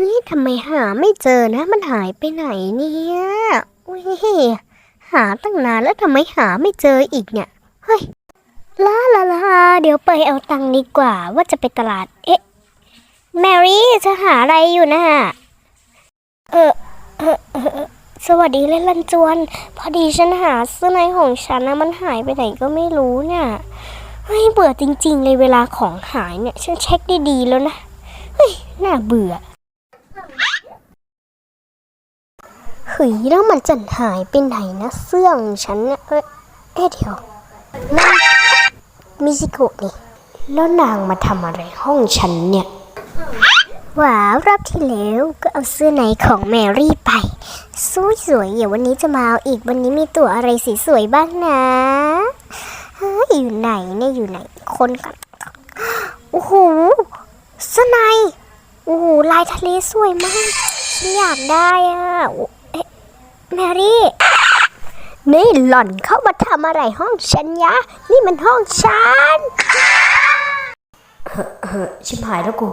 ฮ้ยทำไมหาไม่เจอนะ มันหายไปไหนเนี่ยอุ้ยหาตั้งนานแล้วทำไมหาไม่เจออีกเนี่ย เฮ้ยลาลาลาเดี๋ยวไปเอาตังค์ดีกว่าว่าจะไปตลาด เอ๊ะ แมรี่จะหาอะไรอยู่นะเออเออเออเออสวัสดีเล่นลันจวน พอดีฉันหาเสื้อในของฉันนะมันหายไปไหนก็ไม่รู้เนี่ยเฮ้ยเบื่อจริงๆเลยเวลาของหายเนี่ย ฉันเช็คดีๆแล้วนะ เฮ้ย น่าเบื่อ เฮ้ยแล้วมันจะหายไปไหนนะเสื้อของฉันเนี่ยเอ๊ะเอ๊ะเดี๋ยวนั่นมิซิโกะนี่ แล้วนางมาทำอะไรห้องฉันเนี่ย ว้าวรอบที่แล้วก็เอาเสื้อในของแมรี่ไปสวยๆเดี๋ยววันนี้จะมาเอาอีกวันนี้มีตัวอะไรสีสวยบ้างนะเฮ้ยอยู่ไหนเนี่ยอยู่ไหน คนกันโอ้โหเสื้อในโอ้โหลายทะเลสวยมากฉันอยากได้อะโอ้เอ๊ะ แมรี่ นี่หล่อนเข้ามาทำอะไรห้องฉันยะ นี่มันห้องฉันเฮ้อชิบหายแล้วกู